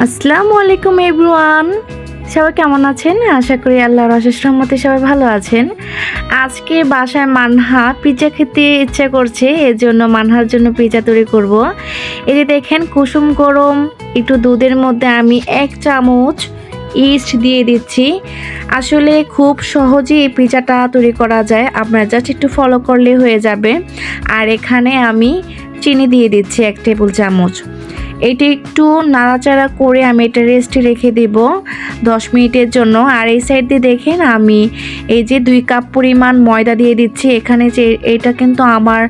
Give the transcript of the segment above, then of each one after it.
আসসালামু আলাইকুম এভরিওয়ান। সবাই কেমন আছেন? আশা করি আল্লাহর অশেষ রহমতে সবাই ভালো আছেন। আজকে বাসায় মানহা পিৎজা খেতে ইচ্ছা করছে এর জন্য মানহার জন্য পিৎজা তৈরি করব। এই যে দেখেন, কুসুম গরম, একটু দুধের মধ্যে আমি এক চামচ ইস্ট দিয়ে দিচ্ছি। আসলে খুব সহজেই এই পিৎজাটা তৈরি করা যায়। আপনারা জাস্ট একটু ফলো করলে হয়ে যাবে। আর এখানে আমি চিনি দিয়ে দিচ্ছি এক টেবিল চামচ। এটা একটু নাড়াচাড়া করে আমি এটা রেস্টে রেখে দেব দশ মিনিটের জন্য। আর এই সাইড দিয়ে দেখেন আমি এই যে দুই কাপ পরিমাণ ময়দা দিয়ে দিচ্ছি। এখানে যে এটা কিন্তু আমার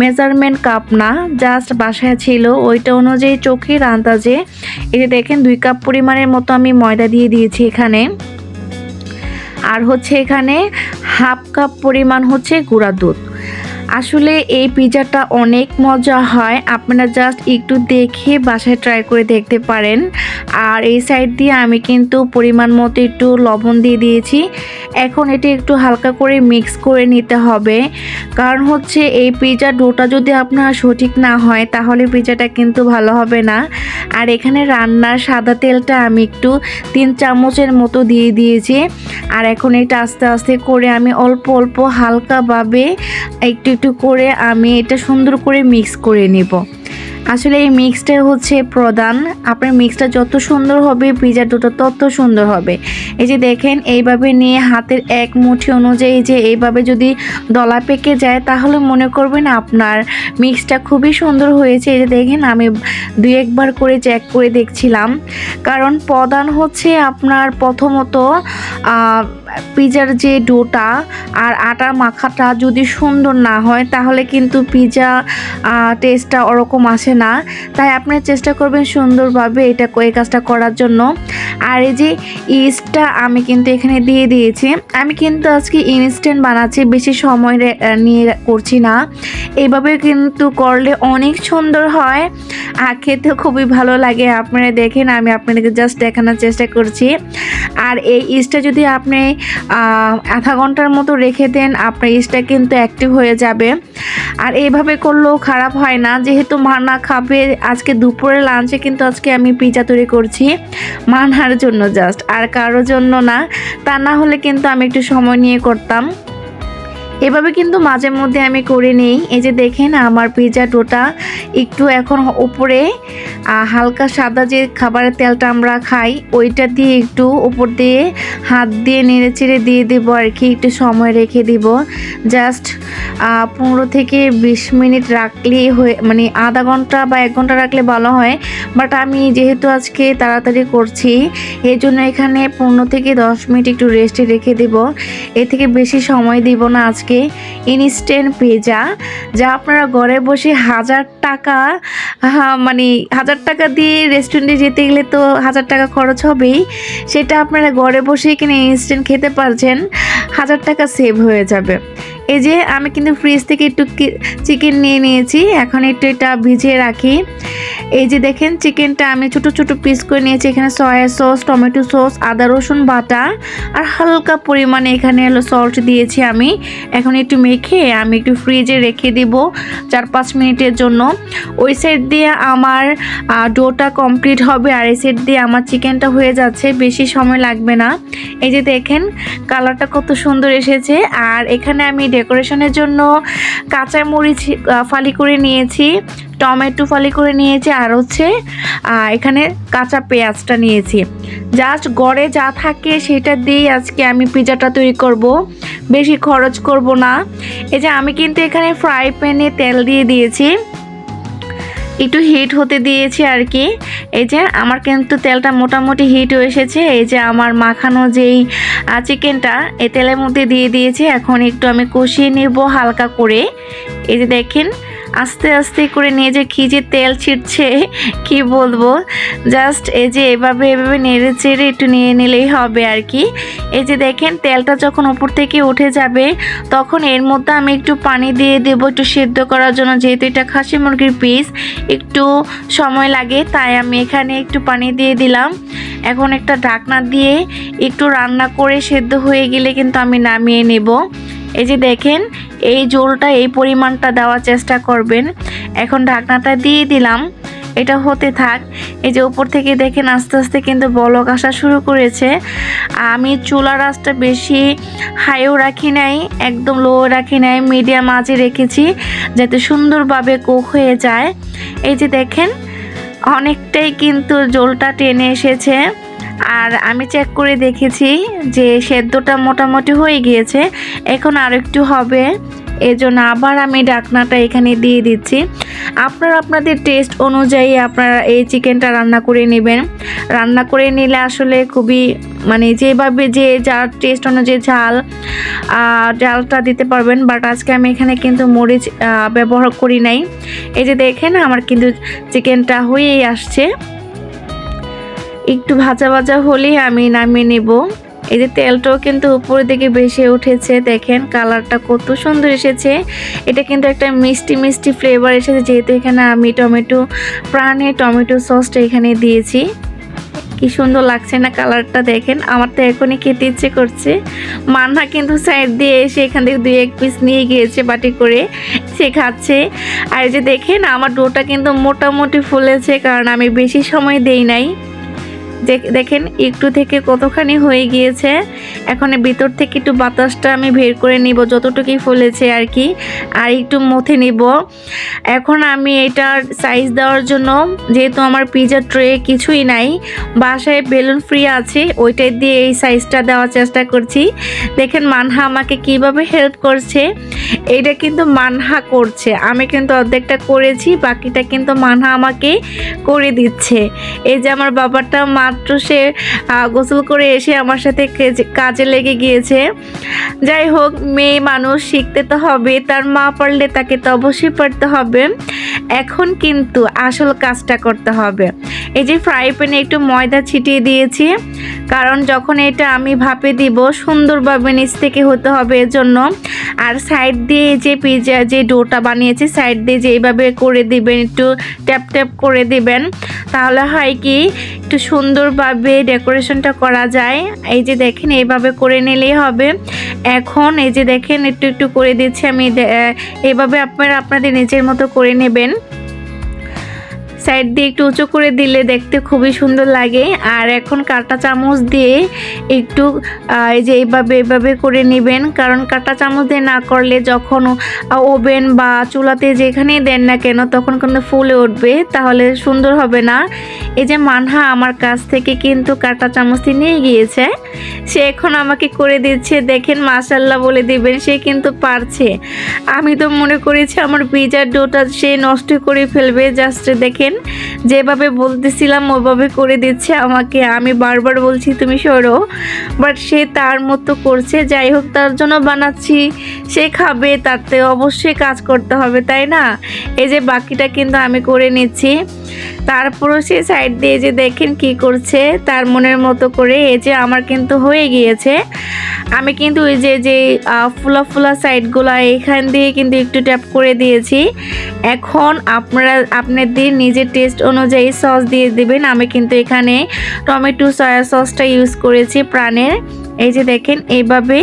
মেজারমেন্ট কাপ না জাস্ট বাসায় ছিল। ওইটা অনুযায়ী চোখের আন্দাজে এই যে দেখেন দুই কাপ পরিমাণের মতো আমি ময়দা দিয়ে দিয়েছি এখানে। আর হচ্ছে এখানে হাফ কাপ পরিমাণ হচ্ছে গুঁড়া দুধ। আসলে এই পিৎজাটা অনেক মজা হয়। আপনারা জাস্ট একটু দেখে বাসায় ট্রাই করে দেখতে পারেন। আর এই সাইড দিয়ে আমি কিন্তু পরিমাণ মতো একটু লবণ দিয়ে দিয়েছি। এখন এটি একটু হালকা করে মিক্স করে নিতে হবে। কারণ হচ্ছে এই পিৎজা ডোটা যদি আপনার সঠিক না হয়, তাহলে পিজাটা কিন্তু ভালো হবে না। আর এখানে রান্নার সাদা তেলটা আমি একটু তিন চামচের মতো দিয়ে দিয়েছি। আর এখন এটা আস্তে আস্তে করে আমি অল্প অল্প, হালকাভাবে একটু একটু করে আমি এটা সুন্দর করে মিক্স করে নেব। আসলে এই মিক্সটা হচ্ছে প্রধান। আপনার মিক্সটা যত সুন্দর হবে পিজা দুটো তত সুন্দর হবে। এই যে দেখেন, এইভাবে নিয়ে হাতের এক মুঠি অনুযায়ী যে এইভাবে যদি দলা পেকে যায়, তাহলে মনে করবেন আপনার মিক্সটা খুবই সুন্দর হয়েছে। এই যে দেখেন, আমি দুই একবার করে চেক করে দেখছিলাম। কারণ প্রধান হচ্ছে আপনার প্রথমত পিজার যে ডোটা আর আটার মাখাটা যদি সুন্দর না হয়, তাহলে কিন্তু পিজা টেস্টটা ওরকম আসে না। তাই আপনি চেষ্টা করবেন সুন্দরভাবে এটা এই কাজটা করার জন্য। আর এই যে ইস্টটা আমি কিন্তু এখানে দিয়ে দিয়েছি। আমি কিন্তু আজকে ইনস্ট্যান্ট বানাচ্ছি, বেশি সময় নিয়ে করছি না। এইভাবে কিন্তু করলে অনেক সুন্দর হয়। আর খেতে খুবই ভালো লাগে, আপনারা দেখেন, আমি আপনাদেরকে জাস্ট দেখানোর চেষ্টা করছি। আর এই ইস্টটা যদি আপনি আধা ঘণ্টার মতো রেখে দেন, আপনার ইস্টটা কিন্তু অ্যাক্টিভ হয়ে যাবে। আর এইভাবে করলেও খারাপ হয় না, যেহেতু মানা খাবে, আজকে দুপুরে লাঞ্চে কিন্তু আজকে আমি পিজা তৈরি করছি মানার জন্য জাস্ট আর কারোর জন্য না। তা না হলে কিন্তু আমি একটু সময় নিয়ে করতাম। এভাবে কিন্তু মাঝে মধ্যে আমি করে নিই। এই যে দেখেন আমার পিজা ডোটা একটু এখন উপরে হালকা সাদা যে খাবারের তেলটা আমরা খাই, ওইটা দিয়ে একটু উপর দিয়ে হাত দিয়ে নেড়ে চেড়ে দিয়ে দেবো আর কি, একটু সময় রেখে দিব। জাস্ট পনেরো থেকে বিশ মিনিট রাখলেই হয়ে মানে আধা ঘণ্টা বা এক ঘণ্টা রাখলে ভালো হয়। বাট আমি যেহেতু আজকে তাড়াতাড়ি করছি, এই জন্য এখানে পনেরো থেকে দশ মিনিট একটু রেস্টে রেখে দেব। এর থেকে বেশি সময় দিব না আজকে। ইনস্ট্যান্ট পিজা যা আপনারা ঘরে বসে হাজার টাকা মানে হাজার টাকা দিয়ে রেস্টুরেন্টে যেতে গেলে তো হাজার টাকা খরচ হবেই। সেটা আপনারা ঘরে বসে কিনে ইনস্ট্যান্ট খেতে পারছেন, হাজার টাকা সেভ হয়ে যাবে। এই যে, আমি কিন্তু ফ্রিজ থেকে একটু চিকেন নিয়ে নিয়েছি, এখন একটু এটা ভিজিয়ে রাখি। এই যে দেখেন চিকেনটা আমি ছোট ছোট পিস করে নিয়েছি। এখানে সয়া সস টমেটো সস আদা, রসুন বাটা আর হালকা পরিমাণে এখানে হলো সল্ট দিয়েছি আমি। এখন একটু মেখে আমি একটু ফ্রিজে রেখে দিব চার পাঁচ মিনিটের জন্য। ওই সাইড দিয়ে আমার ডোটা কমপ্লিট হবে আর এই সাইড দিয়ে আমার চিকেনটা হয়ে যাচ্ছে। বেশি সময় লাগবে না। এই যে দেখেন কালারটা কত সুন্দর এসেছে। আর এখানে আমি ডেকোরেশনের জন্য কাঁচা মরিচ ফালি করে নিয়েছি। টমেটো ফালি করে নিয়েছি, আর হচ্ছে এখানে কাঁচা পেঁয়াজটা নিয়েছি। জাস্ট গড়ে যা থাকে সেটা দিয়েই আজকে আমি পিজাটা তৈরি করব। বেশি খরচ করব না। এই যে আমি কিন্তু এখানে ফ্রাই প্যানে তেল দিয়ে দিয়েছি। একটু হিট হতে দিয়েছি আর কি। এই যে আমার কিন্তু তেলটা মোটামুটি হিট এসেছে। এই যে আমার মাখানো যেই চিকেনটা, এই তেলের মধ্যে দিয়ে দিয়েছি। এখন একটু আমি কষিয়ে নেব হালকা করে। এই যে দেখেন আস্তে আস্তে করে নিয়ে যে কী যে তেল ছিটছে, কি বলব? জাস্ট এই যে এভাবে এভাবে নেড়ে চেড়ে একটু নিয়ে নিলেই হবে আর কি। এই যে দেখেন, তেলটা যখন উপর থেকে উঠে যাবে, তখন এর মধ্যে আমি একটু পানি দিয়ে দেবো একটু সেদ্ধ করার জন্য। যেহেতু এটা খাসি মুরগির পিস একটু সময় লাগে, তাই আমি এখানে একটু পানি দিয়ে দিলাম। এখন একটা ঢাকনা দিয়ে একটু রান্না করে সেদ্ধ হয়ে গেলে কিন্তু আমি নামিয়ে নেব। এই যে দেখেন, এই জোলটা এই পরিমাণটা দেওয়ার চেষ্টা করবেন। এখন ঢাকনাটা দিয়ে দিলাম, এটা হতে থাক। এই যে উপর থেকে দেখেন, আস্তে আস্তে কিন্তু বলক আসা শুরু করেছে। আমি চুলা রাসটা বেশি হাইও রাখি নাই, একদম লো রাখি নাই মিডিয়াম আঁচে রেখেছি, যাতে সুন্দরভাবে কুক হয়ে যায়। এই যে দেখেন, অনেকটাই কিন্তু জলটা টেনে এসেছে। আর আমি চেক করে দেখেছি যে সেদ্ধটা মোটামুটি হয়ে গিয়েছে। এখন আর একটু হবে। এজন্য আবার আমি ডাকনাটা এখানে দিয়ে দিচ্ছি। আপনারা আপনাদের টেস্ট অনুযায়ী আপনারা এই চিকেনটা রান্না করে নেবেন। রান্না করে নিলে আসলে খুবই মানে যেভাবে যে যার টেস্ট অনুযায়ী ঝাল ডালটা দিতে পারবেন। বাট আজকে আমি এখানে কিন্তু মরিচ ব্যবহার করি নাই। এই যে দেখেন আমার কিন্তু চিকেনটা হয়েই আসছে। একটু ভাজা ভাজা হলেই আমি নামিয়ে নেব। এই যে তেলটাও কিন্তু উপরের দিকে বেশি উঠেছে, দেখেন কালারটা কত সুন্দর এসেছে। এটা কিন্তু একটা মিষ্টি মিষ্টি ফ্লেভার এসেছে, যেহেতু এখানে আমি টমেটো, প্রাণে টমেটো সসটা এখানে দিয়েছি। কি সুন্দর লাগছে না কালারটা, দেখেন। আমার তো এখনই খেতে ইচ্ছে করছে। মান্না কিন্তু সাইড দিয়ে এসে এখান থেকে দুই এক পিস নিয়ে গিয়েছে বাটি করে। সে খাচ্ছে। আর যে দেখেন, আমার ডোটা কিন্তু মোটামুটি ফুলেছে, কারণ আমি বেশি সময় দেই নাই। দেখেন, একটু থেকে কতখানি হয়ে গিয়েছে। এখন ভিতর থেকে একটু বাতাসটা আমি বের করে নিব, যতটুকুই ফুলেছে আর কি, আর একটু মথে নিব। এখন আমি এটার সাইজ দেওয়ার জন্য, যেহেতু আমার পিজা ট্রে কিছুই নাই, বাসায় বেলুন ফ্রি আছে, ওইটাই দিয়ে এই সাইজটা দেওয়ার চেষ্টা করছি। দেখেন, মানহা আমাকে কীভাবে হেল্প করছে। এটা কিন্তু মানহা করছে, আমি কিন্তু অর্ধেকটা করেছি, বাকিটা কিন্তু মানহা আমাকে করে দিচ্ছে। এই যে আমার বাবাটা মাত্র সে গোসল করে এসে আমার সাথে কাজে লেগে গিয়েছে। যাই হোক, মেয়ে মানুষ শিখতে তো হবে, তার মা পারলে তাকে তো অবশ্যই পারতে হবে। এখন কিন্তু আসল কাজটা করতে হবে। এই যে ফ্রাই প্যানে একটু ময়দা ছিটিয়ে দিয়েছি, কারণ যখন এটা আমি ভাপে দিব, সুন্দরভাবে নিচ থেকে হতে হবে এর জন্য আর সাইড দিয়ে যে পিজা, যে ডোটা বানিয়েছি, সাইড দিয়ে যে এইভাবে করে দিবেন, একটু ট্যাপ ট্যাপ করে দিবেন, তাহলে হয় কি, একটু সুন্দরভাবে ডেকোরেশনটা করা যায়। এই যে দেখেন, এইভাবে করে নিলেই হবে। এখন এই যে দেখেন, একটু একটু করে দিচ্ছি আমি। এইভাবে আপনারা আপনাদের নিজের মতো করে নেবেন। সাইড দিয়ে একটু উঁচু করে দিলে দেখতে খুবই সুন্দর লাগে। আর এখন কাঁটা চামচ দিয়ে একটু এই যে এইভাবে এইভাবে করে নেবেন। কারণ কাঁটা চামচ দিয়ে না করলে যখন ওভেন বা চুলাতে যেখানেই দেন না কেন তখন কিন্তু ফুলে উঠবে, তাহলে সুন্দর হবে না। এই যে মানহা আমার কাছ থেকে কিন্তু কাঁটা চামচটি নিয়ে গিয়েছে। সে এখন আমাকে করে দিচ্ছে, দেখেন মাশাল্লাহ বলে দিবেন, সে কিন্তু পারছে। আমি তো মনে করেছি আমার পিজার ডোটা সে নষ্ট করে ফেলবে, জাস্ট দেখেন। যেভাবে বলতেছিলাম, ওভাবে করে দিচ্ছে আমাকে। আমি বারবার বলছি, তুমি সরো। বাট সে তার মতো করছে। যাই হোক, তার জন্য বানাচ্ছি। সে খাবে, তাতে অবশ্যই কাজ করতে হবে, তাই না? এই যে বাকিটা কিন্তু আমি করে নিচ্ছি। তারপরও সে সাইড দিয়ে যে দেখেন কি করছে, তার মনের মতো করে এই যে আমার কিন্তু হয়ে গিয়েছে। আমি কিন্তু ওই যে যে ফুলা ফুলা সাইডগুলো এখান দিয়ে কিন্তু একটু ট্যাপ করে দিয়েছি। এখন আপনারা, আপনাদের নিজের টেস্ট অনুযায়ী সস দিয়ে দেবেন। আমি কিন্তু এখানে টমেটো সয়া সসটা ইউজ করেছি প্রাণের এই যে দেখেন, এইভাবে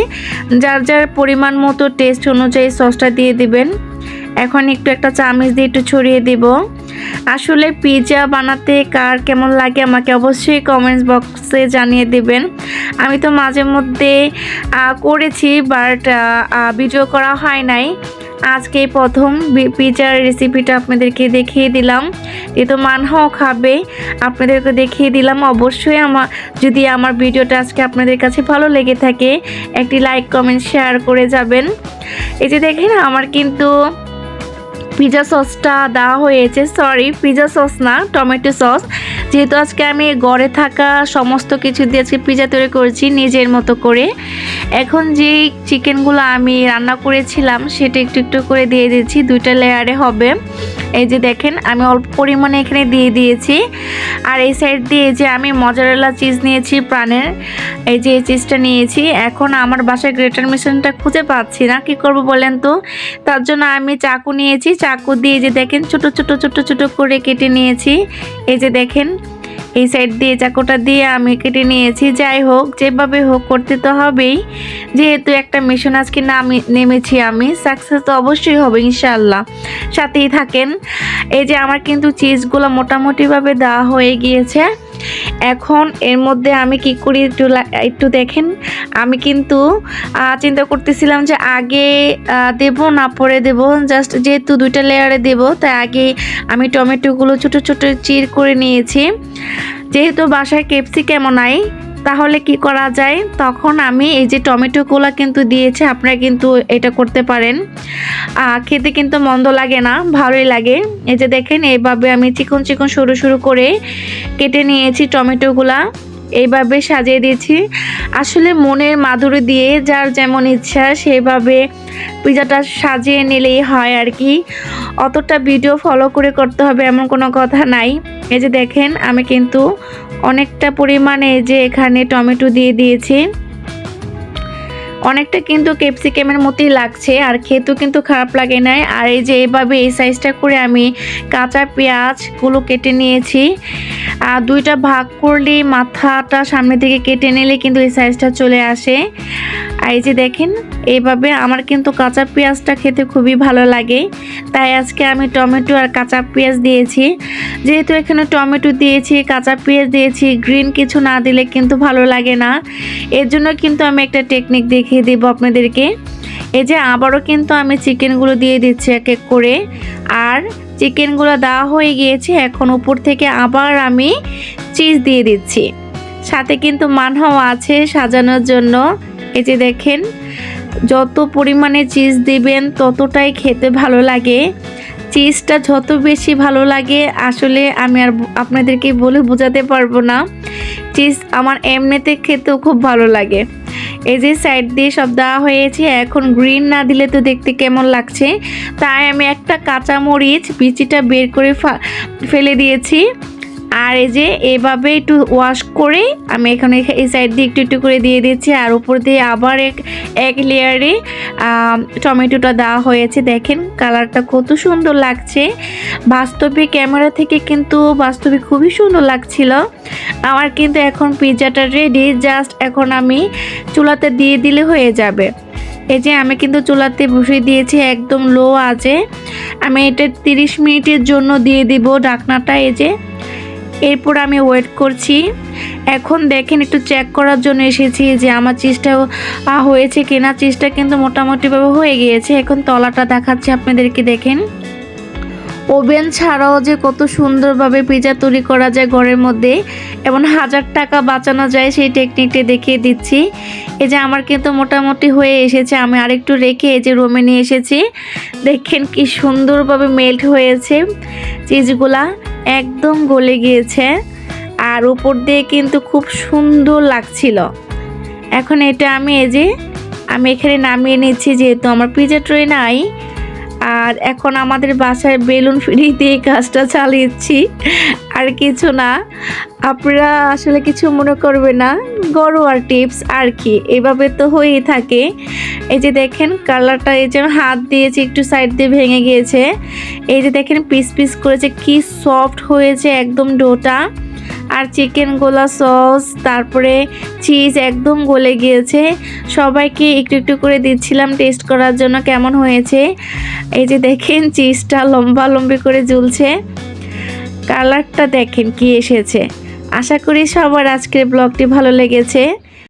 যার যার পরিমাণ মতো টেস্ট অনুযায়ী সসটা দিয়ে দিবেন। এখন একটু একটা চামচ দিয়ে একটু ছড়িয়ে দিব। আসলে পিৎজা বানাতে কার কেমন লাগে আমাকে অবশ্যই কমেন্টস বক্সে জানিয়ে দিবেন। আমি তো মাঝে মধ্যে করেছি বাট ভিডিও করা হয় নাই। আজকে প্রথম পিৎজার রেসিপিটা আপনাদেরকে দেখিয়ে দিলাম। এ যেহেতু মানহাও খাবে আপনাদেরকে দেখিয়ে দিলাম। অবশ্যই আমার যদি আমার ভিডিওটা আজকে আপনাদের কাছে ভালো লেগে থাকে, একটি লাইক কমেন্ট শেয়ার করে যাবেন। এই যে দেখেন, আমার কিন্তু পিজা সসটা দেওয়া হয়েছে। সরি পিজা সস না টমেটো সস যেহেতু আজকে আমি ঘরে থাকা সমস্ত কিছু দিয়ে আজকে পিজা তৈরি করেছি নিজের মতো করে। এখন যে চিকেনগুলো আমি রান্না করেছিলাম, সেটা একটু একটু করে দিয়ে দিয়েছি, দুইটা লেয়ারে হবে। এই যে দেখেন, আমি অল্প পরিমাণে এখানে দিয়ে দিয়েছি। আর এই সাইড দিয়ে যে আমি মজারেলা চিজ নিয়েছি প্রাণের, এই যে এই চিজটা নিয়েছি, এখন আমার বাসায় গ্রেটার মেশিনটা খুঁজে পাচ্ছি না, কি করব বলেন তো? তার জন্য আমি চাকু নিয়েছি, চাকু দিয়ে যে দেখেন, ছোট ছোট ছোট ছোট করে কেটে নিয়েছি। এই যে দেখেন এই সাইড দিয়ে চাকুটা দিয়ে আমি কেটে নিয়েছি। যাই হোক, যেভাবে হোক করতে তো হবেই। যেহেতু একটা মিশন আজকে নামি, নেমেছি আমি সাকসেস তো অবশ্যই হবে ইনশাল্লাহ সাথেই থাকেন। এই যে আমার কিন্তু চিজগুলো মোটামুটিভাবে দেওয়া হয়ে গিয়েছে। এখন এর মধ্যে আমি কি করি একটু একটু দেখেন। আমি কিন্তু চিন্তা করতেছিলাম যে আগে দেব না পরে দেব। জাস্ট যেহেতু দুইটা লেয়ারে দেব, তাই আগে আমি টমেটোগুলো ছোট ছোট চির করে নিয়েছি। যেহেতু বাসায় ক্যাপসিকামও নাই তাহলে কি করা যায়? তখন আমি এই যে টমেটোগুলো কিন্তু দিয়েছে, আপনারা কিন্তু এটা করতে পারেন। খেতে কিন্তু মন্দ লাগে না, ভালোই লাগে। এই যে দেখেন, এইভাবে আমি চিকন চিকন সরু সরু করে কেটে নিয়েছি টমেটোগুলা। এইভাবে সাজিয়ে দিয়েছি। আসলে মনের মাধুরী দিয়ে যার যেমন ইচ্ছা সেভাবে পিজাটা সাজিয়ে নিলেই হয় আর কি। অতটা ভিডিও ফলো করে করতে হবে এমন কোনো কথা নাই। এই যে দেখেন, আমি কিন্তু অনেকটা পরিমাণে যে এখানে টমেটো দিয়ে দিয়েছি। অনেকটা কিন্তু ক্যাপসিকামের মতোই লাগছে, আর খেতেও কিন্তু খারাপ লাগে নাই। আর এই যে এইভাবে এই সাইজটা করে আমি কাঁচা পেঁয়াজগুলো কেটে নিয়েছি। আর দুইটা ভাগ করলে মাথাটা সামনে থেকে কেটে নিলে কিন্তু এই সাইজটা চলে আসে। এই যে দেখেন এইভাবে আমার কিন্তু কাঁচা পেঁয়াজটা খেতে খুবই ভালো লাগে। তাই আজকে আমি টমেটো আর কাঁচা পেঁয়াজ দিয়েছি। যেহেতু এখানে টমেটো দিয়েছি, কাঁচা পেঁয়াজ দিয়েছি গ্রিন কিছু না দিলে কিন্তু ভালো লাগে না। এর জন্য কিন্তু আমি একটা টেকনিক দেখিয়ে দেব আপনাদেরকে। এই যে আবারও কিন্তু আমি চিকেনগুলো দিয়ে দিচ্ছি এক এক করে। আর চিকেনগুলো দেওয়া হয়ে গিয়েছে, এখন উপর থেকে আবার আমি চিজ দিয়ে দিচ্ছি। সাথে কিন্তু মানহাও আছে সাজানোর জন্য। এই যে দেখেন, যত পরিমাণে চিজ দিবেন, ততটাই খেতে ভালো লাগে। চিজটা যত বেশি ভালো লাগে, আসলে আমি আর আপনাদেরকে বলে বোঝাতে পারব না। চিজ আমার এমনিতে খেতেও খুব ভালো লাগে। এই যে সাইড দিয়ে সব দেওয়া হয়েছে, এখন গ্রিন না দিলে তো দেখতে কেমন লাগছে। তাই আমি একটা কাঁচা মরিচ বিচিটা বের করে ফেলে দিয়েছি। আর এই যে এভাবে একটু ওয়াশ করে আমি এখানে এই সাইড দিয়ে একটু একটু করে দিয়ে দিচ্ছি, আর উপর দিয়ে আবার এক এক লেয়ারে টমেটোটা দেওয়া হয়েছে। দেখেন কালারটা কত সুন্দর লাগছে। বাস্তবে ক্যামেরা থেকে কিন্তু বাস্তবে খুবই সুন্দর লাগছিল। আমার কিন্তু এখন পিৎজাটা রেডি জাস্ট এখন আমি চুলাতে দিয়ে দিলে হয়ে যাবে। এই যে আমি কিন্তু চুলাতে বসিয়ে দিয়েছি একদম লো আছে আমি এটা তিরিশ মিনিটের জন্য দিয়ে দিব ডাকনাটা এই যে। এরপর আমি ওয়েট করছি। এখন দেখেন, একটু চেক করার জন্য এসেছি যে আমার চিজটা হয়েছে কিনা। চিজটা কিন্তু মোটামুটিভাবে হয়ে গিয়েছে। এখন তলাটা দেখাচ্ছি আপনাদেরকে, দেখেন। ওভেন ছাড়াও যে কত সুন্দরভাবে পিজা তৈরি করা যায় ঘরের মধ্যে এমন হাজার টাকা বাঁচানো যায়, সেই টেকনিকটি দেখিয়ে দিচ্ছি। এই যে আমার কিন্তু মোটামুটি হয়ে এসেছে। আমি আরেকটু রেখে এই যে রুমে নিয়ে এসেছি। দেখেন কি সুন্দরভাবে মেল্ট হয়েছে চিজগুলা একদম গলে গিয়েছে আর উপর দিয়ে কিন্তু খুব সুন্দর লাগছিল। এখন এটা আমি এই যে, আমি এখানে নামিয়ে নিচ্ছি, যেহেতু আমার পিজা ট্রে নাই আর এখন আমাদের বাসায় বেলুন ফ্রি দিয়ে কাজটা চালিয়েছি। আর কিছু না, আপনারা আসলে কিছু মনে করবে না গরুয়ার টিপস আর কি। এভাবে তো হয়েই থাকে। এই যে দেখেন, কালারটা এই যে হাত দিয়েছি একটু সাইড দিয়ে ভেঙে গিয়েছে। এই যে দেখেন, পিস পিস করেছে কি সফট হয়েছে একদম ডোটা। আর চিকেন গোলা সস, তারপরে চিজ একদম গলে গিয়েছে। সবাইকে একটু একটু করে দিচ্ছিলাম টেস্ট করার জন্য কেমন হয়েছে। এই যে দেখেন চিজটা লম্বা লম্বি করে ঝুলছে। কালারটা দেখেন কি এসেছে। আশা করি সবার আজকের ব্লগটি ভালো লেগেছে।